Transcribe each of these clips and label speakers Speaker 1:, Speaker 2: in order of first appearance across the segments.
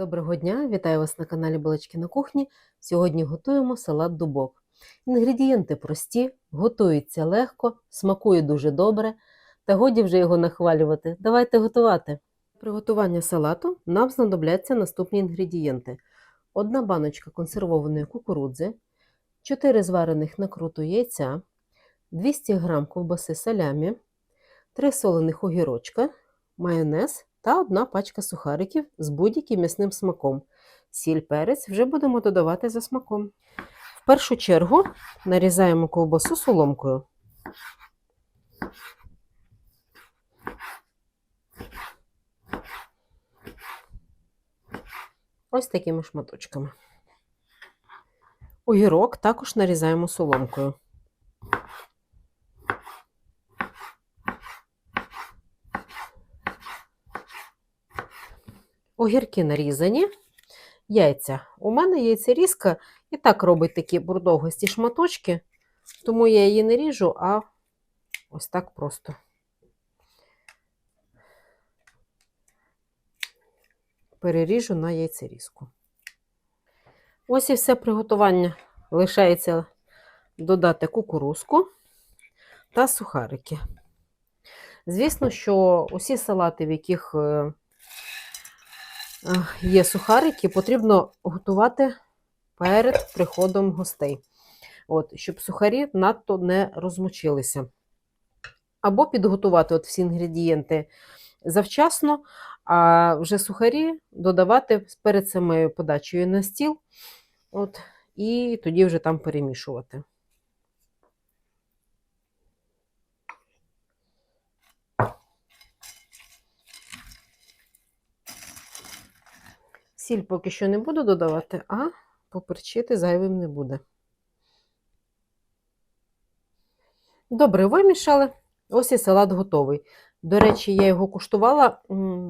Speaker 1: Доброго дня! Вітаю вас на каналі Балачки на кухні. Сьогодні готуємо салат дубок. Інгредієнти прості, готується легко, смакує дуже добре, та годі вже його нахвалювати. Давайте готувати. Для приготування салату нам знадобляться наступні інгредієнти: одна баночка консервованої кукурудзи, 4 зварених накруту яйця, 200 г ковбаси салямі, 3 солених огірочка, майонез та одна пачка сухариків з будь-яким м'ясним смаком. Сіль перець вже будемо додавати за смаком. В першу чергу нарізаємо ковбасу соломкою. Ось такими шматочками. Огірок також нарізаємо соломкою. Огірки нарізані, яйця. У мене яйцерізка і так робить такі бурдовгості шматочки, тому я її не ріжу, а ось так просто. Переріжу на яйцерізку. Ось і все приготування. Лишається додати кукурузку та сухарики. Звісно, що усі салати, в яких е, є сухарики, потрібно готувати перед приходом гостей, От, щоб сухарі надто не розмочилися. Або підготувати от всі інгредієнти завчасно, а вже сухарі додавати перед самою подачею на стіл, от, і тоді вже там перемішувати. Сіль поки що не буду додавати, а поперчити зайвим не буде. Добре, вимішали. Ось і салат готовий. До речі, я його куштувала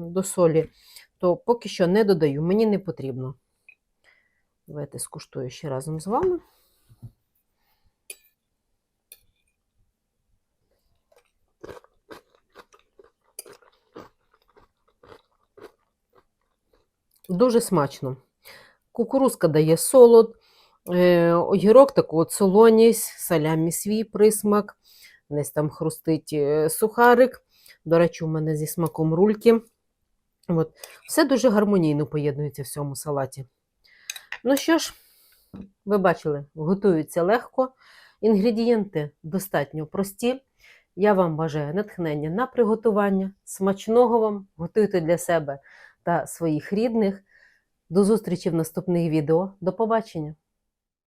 Speaker 1: до солі, то поки що не додаю, мені не потрібно. Давайте скуштую ще разом з вами. Дуже смачно. Кукурузка дає солод, е, огірок таку от солоність, салямі свій присмак, десь там хрустить е, сухарик. До речі, у мене зі смаком рульки. От. Все дуже гармонійно поєднується в цьому салаті. Ну що ж, ви бачили, готується легко. Інгредієнти достатньо прості. Я вам бажаю натхнення на приготування. Смачного вам, готуйте для себе та своїх рідних. До зустрічі в наступних відео. До побачення!